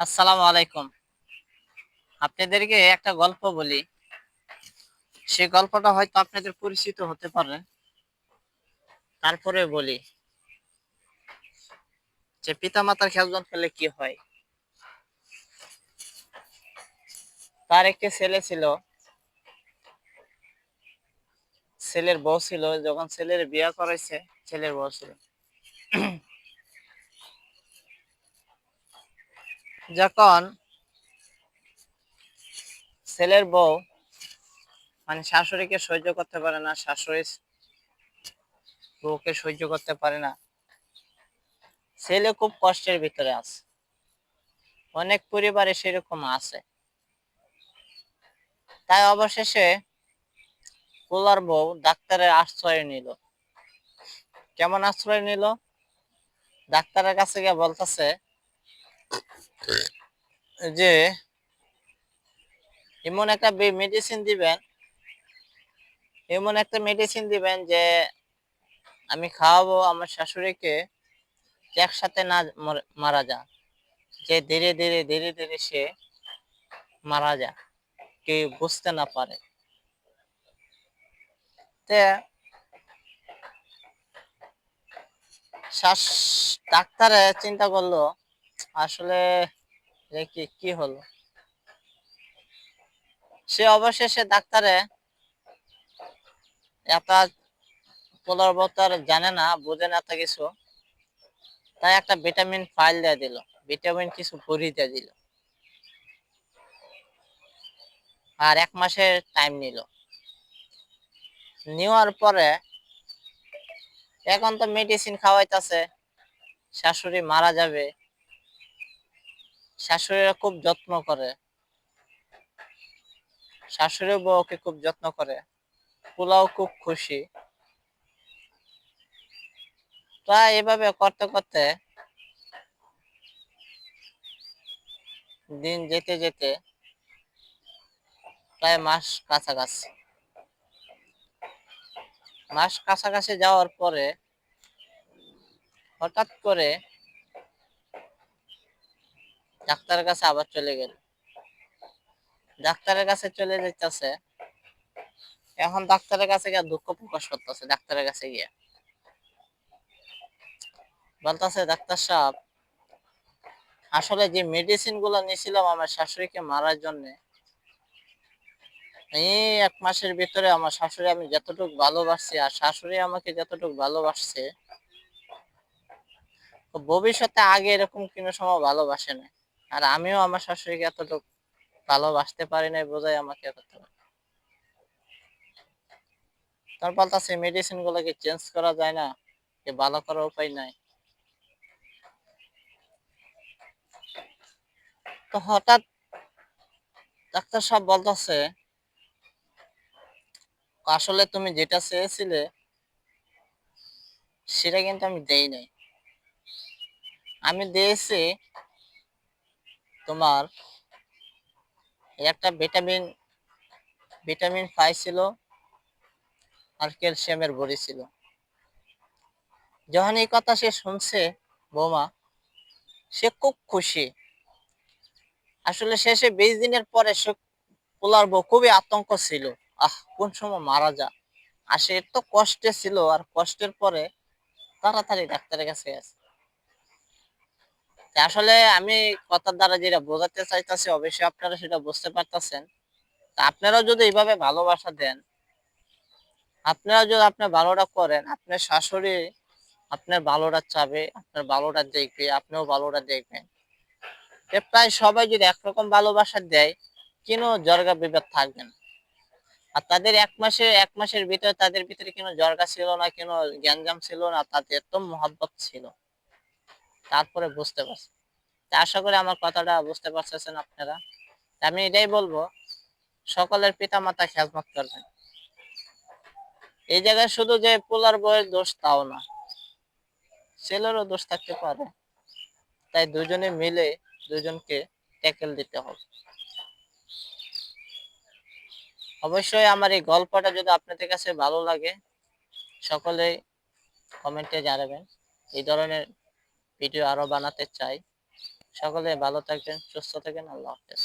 আসসালামু আলাইকুম। আপনাদেরকে একটা গল্প বলি। সে গল্পটা হয়তো আপনাদের পরিচিত হতে পারে। তারপরে বলি যে পিতা মাতার খেলজন খেলে কি হয়? তার একটি ছেলে ছিল। ছেলের বউ ছিল। যখন ছেলের বিয়ে করাইছে, ছেলের বউ ছিল। যখন ছেলের বউ মানে শাশুড়িকে সহ্য করতে পারে না শাশুড়ি বউকে সহ্য করতে পারে না, ছেলে খুব কষ্টের ভিতরে আছে। অনেক পরিবারে সেরকম আছে। তাই অবশেষে কোলার বউ ডাক্তারের আশ্রয় নিল। কেমন আশ্রয় নিল? ডাক্তারের কাছে গিয়ে বলতেছে যে এমন একটা মেডিসিন দিবেন, এমন একটা মেডিসিন দিবেন যে আমি খাওয়াবো আমার শাশুড়িকে একসাথে না মারা যা যে ধীরে ধীরে ধীরে ধীরে সে মারা যা কেউ বুঝতে না পারে। শ্বাস ডাক্তারে চিন্তা করল আসলে কি কি হলো? সে অবশেষে ডাক্তারে এত পুনর্বতার জানে না, বোঝে না এত কিছু, তাই একটা ভিটামিন ফাইল দিয়ে দিল। ভিটামিন কিছু ভরি দিয়ে দিল। আর এক মাসের টাইম নিল। নেওয়ার পরে এখন তো মেডিসিন খাওয়াইতেছে, শাশুড়ি মারা যাবে শাশুড়িরা খুব যত্ন করে। শাশুড়ি বউকে খুব যত্ন করে। পোলাও খুব খুশি। প্রায় এভাবে করতে করতে দিন যেতে যেতে প্রায় মাস কাছাকাছি। মাস কাছাকাছি যাওয়ার পরে হঠাৎ করে ডাক্তারের কাছে আবার চলে গেল। ডাক্তারের কাছে চলে যেতেছে এখন ডাক্তারের কাছে গিয়ে দুঃখ প্রকাশ করতেছে ডাক্তারের কাছে গিয়ে। বলতেছে, ডাক্তার সাহেব, আসলে যে মেডিসিনগুলো নিয়েছিলাম আমার শাশুড়িকে মারার জন্য, এই এক মাসের ভিতরে আমার শাশুড়ি আমি যতটুকু ভালোবাসছি আর শাশুড়ি আমাকে যতটুকু ভালোবাসছে, ভবিষ্যতে আগে এরকম কোনো সময় ভালোবাসে না আর আমিও আমার শাশুড়িকে এতটুকু ভালোবাসতে পারি নাই বোঝাই আমাকে তার বলতেছে মেডিসিন গুলোকে চেঞ্জ করা যায় না? যে ভালো করার উপায় নাই? তো হঠাৎ ডাক্তার সাহেব বলতেছে, আসলে তুমি যেটা চেয়েছিলে সেটা কিন্তু আমি দেই নাই। আমি দিয়েছি তোমার একটা ভিটামিন ভিটামিন পাইছিল আর ক্যালসিয়ামের বড়ি ছিল। যখন এই কথা সে শুনছে, বৌমা, সে খুব খুশি। আসলে শেষে বিশ দিনের পরে সে পোলার বউ খুবই আতঙ্ক ছিল। আহ, কোন সময় মারা যা। আর সে এত কষ্টে ছিল আর কষ্টের পরে তাড়াতাড়ি ডাক্তারের কাছে গেছে। আসলে আমি কথার দ্বারা যেটা বোঝাতে চাইতেছি, অবশ্যই আপনারা সেটা বুঝতে পারতেছেন। আপনারাও যদি এইভাবে ভালোবাসা দেন, আপনারা যদি আপনার ভালোটা করেন, আপনার শাশুড়ি আপনার ভালোটা চাবে, আপনার ভালোটা দেখবে, আপনিও ভালোটা দেখবেন। প্রায় সবাই যদি একরকম ভালোবাসা দেয়, কেন জর্গা বিভেদ থাকবে না? আর তাদের এক মাসে, এক মাসের ভিতরে তাদের ভিতরে কোনো জর্গা ছিল না, কোনো গ্যাঞ্জাম ছিল না, তাদের এত মহাব্বত ছিল। তারপরে বুঝতে পারছি। আশা করি আমার কথাটা বুঝতে পারতেছেন আপনারা। আমি এটাই বলব, সকলের পিতা মাতা খেয়ালমত করবেন। এই জায়গায় শুধু যে পোলার বয়ের দোষ তাও না, ছেলেরও দোষ থাকতে পারে। তাই দুজনে মিলে দুজনকে ট্যাকেল দিতে হবে। অবশ্যই আমার এই গল্পটা যদি আপনাদের কাছে ভালো লাগে, সকলেই কমেন্টে জানাবেন। এই ধরনের ভিডিও আরও বানাতে চাই। সকলে ভালো থাকবেন সুস্থ থাকেন আল্লাহ হাফেজ।